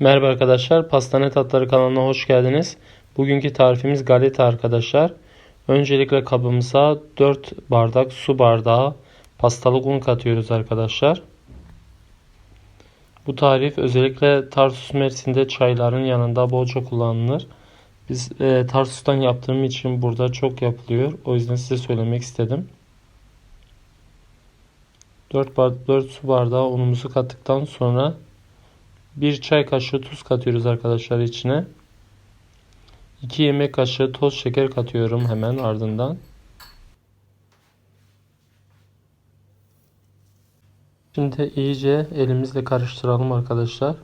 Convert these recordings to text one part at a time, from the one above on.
Merhaba arkadaşlar, Pastane Tatları kanalına hoş geldiniz. Bugünkü tarifimiz galeta arkadaşlar. Öncelikle kabımıza 4 bardak su bardağı pastalık un katıyoruz arkadaşlar. Bu tarif özellikle Tarsus Mersin'de çayların yanında bolca kullanılır. Biz e, Tarsus'tan yaptığım için burada çok yapılıyor. O yüzden size söylemek istedim. 4, bar 4 su bardağı unumuzu kattıktan sonra 1 çay kaşığı tuz katıyoruz arkadaşlar içine. 2 yemek kaşığı toz şeker katıyorum hemen ardından. Şimdi iyice elimizle karıştıralım arkadaşlar.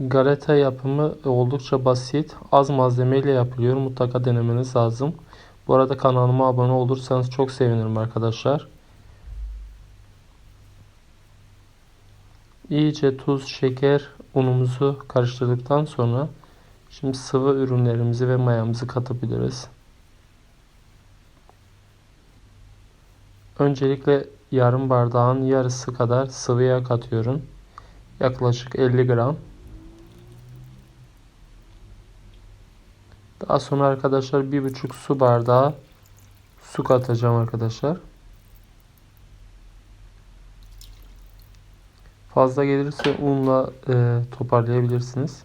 Galeta yapımı oldukça basit. Az malzemeyle yapılıyor. Mutlaka denemeniz lazım. Bu arada kanalıma abone olursanız çok sevinirim arkadaşlar. İyice tuz, şeker, unumuzu karıştırdıktan sonra şimdi sıvı ürünlerimizi ve mayamızı katabiliriz. Öncelikle yarım bardağın yarısı kadar sıvı yağ katıyorum. Yaklaşık 50 gram. Daha sonra arkadaşlar bir buçuk su bardağı su katacağım arkadaşlar. Fazla gelirse unla e, toparlayabilirsiniz.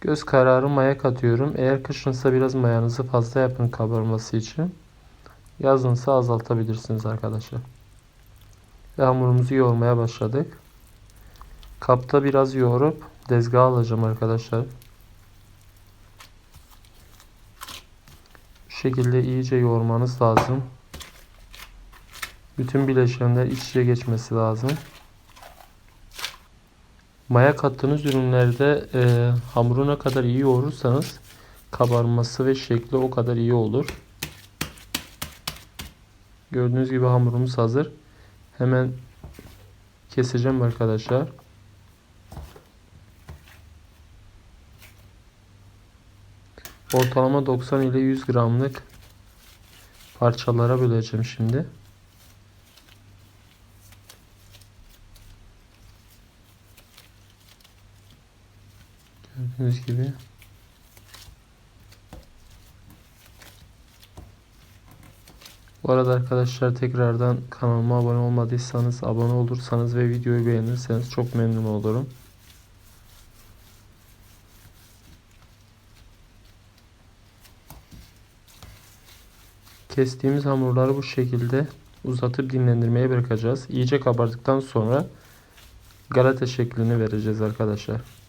Göz kararı maya katıyorum. Eğer kışınsa biraz mayanızı fazla yapın kabarması için. Yazınsa azaltabilirsiniz arkadaşlar. Ve hamurumuzu yoğurmaya başladık. Kapta biraz yoğurup dezgaha alacağım arkadaşlar. Bu şekilde iyice yoğurmanız lazım. Bütün bileşenler iç içe geçmesi lazım. Maya kattığınız ürünlerde e, hamuru ne kadar iyi yoğurursanız kabarması ve şekli o kadar iyi olur. Gördüğünüz gibi hamurumuz hazır. Hemen keseceğim arkadaşlar. Ortalama 90 ile 100 gramlık parçalara böleceğim şimdi. Gördüğünüz gibi. Bu arada arkadaşlar tekrardan kanalıma abone olmadıysanız abone olursanız ve videoyu beğenirseniz çok memnun olurum. Kestiğimiz hamurları bu şekilde uzatıp dinlendirmeye bırakacağız. İyice kabardıktan sonra galeta şeklini vereceğiz arkadaşlar.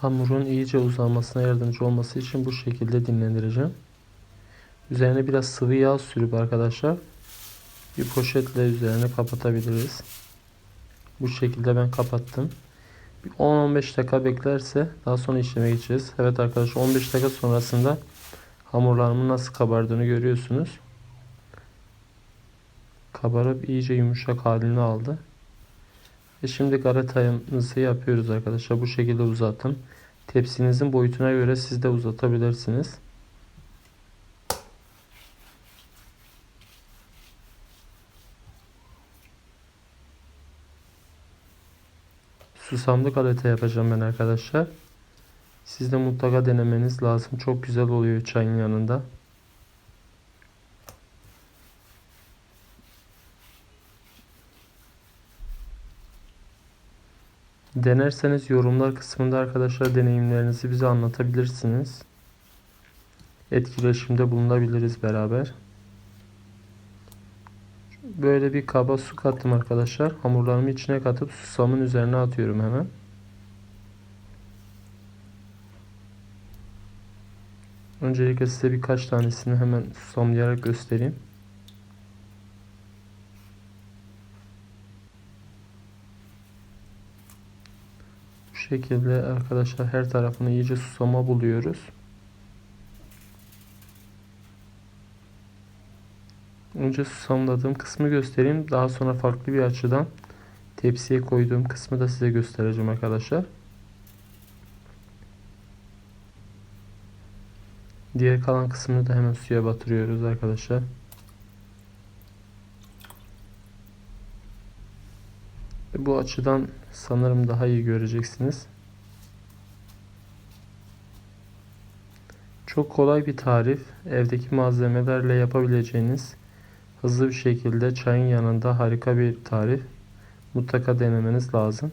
Hamurun iyice uzanmasına yardımcı olması için bu şekilde dinlendireceğim. Üzerine biraz sıvı yağ sürüp arkadaşlar bir poşetle üzerine kapatabiliriz. Bu şekilde ben kapattım. 10-15 dakika beklerse daha sonra işleme geçeceğiz. Evet arkadaşlar 15 dakika sonrasında hamurlarımın nasıl kabardığını görüyorsunuz. Kabarıp iyice yumuşak halini aldı. Ve şimdi galetayımızı yapıyoruz arkadaşlar. Bu şekilde uzatın. Tepsinizin boyutuna göre siz de uzatabilirsiniz. Susamlı galeta yapacağım ben arkadaşlar. Siz de mutlaka denemeniz lazım. Çok güzel oluyor çayın yanında. Denerseniz yorumlar kısmında arkadaşlar deneyimlerinizi bize anlatabilirsiniz. Etkileşimde bulunabiliriz beraber. Böyle bir kaba su kattım arkadaşlar. Hamurlarımı içine katıp susamın üzerine atıyorum hemen. Öncelikle size birkaç tanesini hemen susamlayarak göstereyim. Şekilde arkadaşlar her tarafını iyice susama buluyoruz. Önce susamladığım kısmı göstereyim. Daha sonra farklı bir açıdan tepsiye koyduğum kısmı da size göstereceğim arkadaşlar. Diğer kalan kısmını da hemen suya batırıyoruz arkadaşlar. Bu açıdan sanırım daha iyi göreceksiniz. Çok kolay bir tarif. Evdeki malzemelerle yapabileceğiniz hızlı bir şekilde çayın yanında harika bir tarif. Mutlaka denemeniz lazım.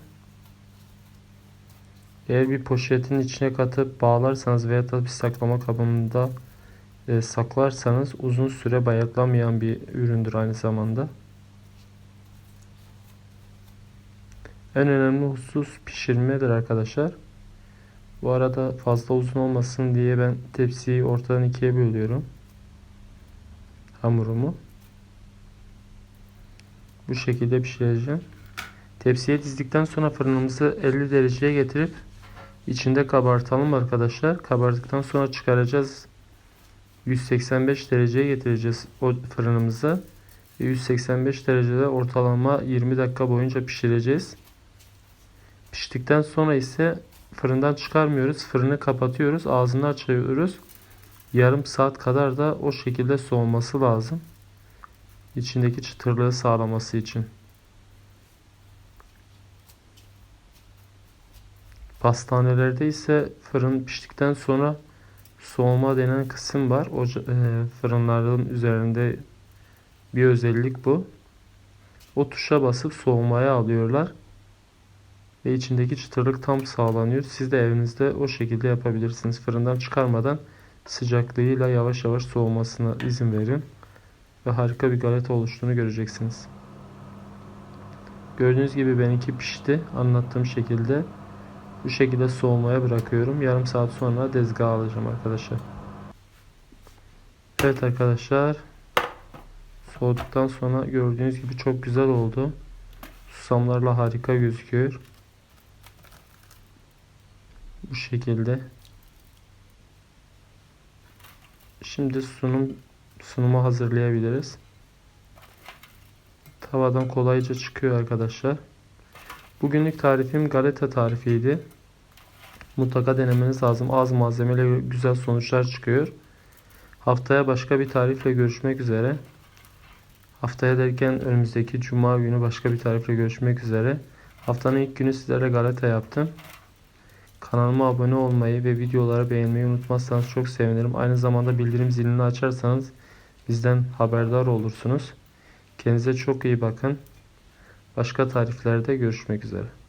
Eğer bir poşetin içine katıp bağlarsanız veya da bir saklama kabında e, saklarsanız uzun süre bayatlamayan bir üründür aynı zamanda. En önemli husus pişirmedir arkadaşlar. Bu arada fazla uzun olmasın diye ben tepsiyi ortadan ikiye bölüyorum. Hamurumu. Bu şekilde pişireceğim. Tepsiye dizdikten sonra fırınımızı 50 dereceye getirip içinde kabartalım arkadaşlar. Kabardıktan sonra çıkaracağız. 185 dereceye getireceğiz o fırınımızı. 185 derecede ortalama 20 dakika boyunca pişireceğiz. Piştikten sonra ise fırından çıkarmıyoruz. Fırını kapatıyoruz. Ağzını açıyoruz. Yarım saat kadar da o şekilde soğuması lazım. İçindeki çıtırlığı sağlaması için. Pastanelerde ise fırın piştikten sonra soğuma denen kısım var. O e, fırınların üzerinde bir özellik bu. O tuşa basıp soğumaya alıyorlar. Ve içindeki çıtırlık tam sağlanıyor. Siz de evinizde o şekilde yapabilirsiniz. Fırından çıkarmadan sıcaklığıyla yavaş yavaş soğumasına izin verin. Ve harika bir galeta oluştuğunu göreceksiniz. Gördüğünüz gibi benimki pişti. Anlattığım şekilde. Bu şekilde soğumaya bırakıyorum. Yarım saat sonra dezgaha alacağım arkadaşlar. Evet arkadaşlar. Soğuduktan sonra gördüğünüz gibi çok güzel oldu. Susamlarla harika gözüküyor. Bu şekilde. Şimdi sunum sunumu hazırlayabiliriz. Tavadan kolayca çıkıyor arkadaşlar. Bugünlük tarifim galeta tarifiydi. Mutlaka denemeniz lazım. Az malzemeyle güzel sonuçlar çıkıyor. Haftaya başka bir tarifle görüşmek üzere. Haftaya derken önümüzdeki cuma günü başka bir tarifle görüşmek üzere. Haftanın ilk günü sizlere galeta yaptım. Kanalıma abone olmayı ve videoları beğenmeyi unutmazsanız çok sevinirim. Aynı zamanda bildirim zilini açarsanız bizden haberdar olursunuz. Kendinize çok iyi bakın. Başka tariflerde görüşmek üzere.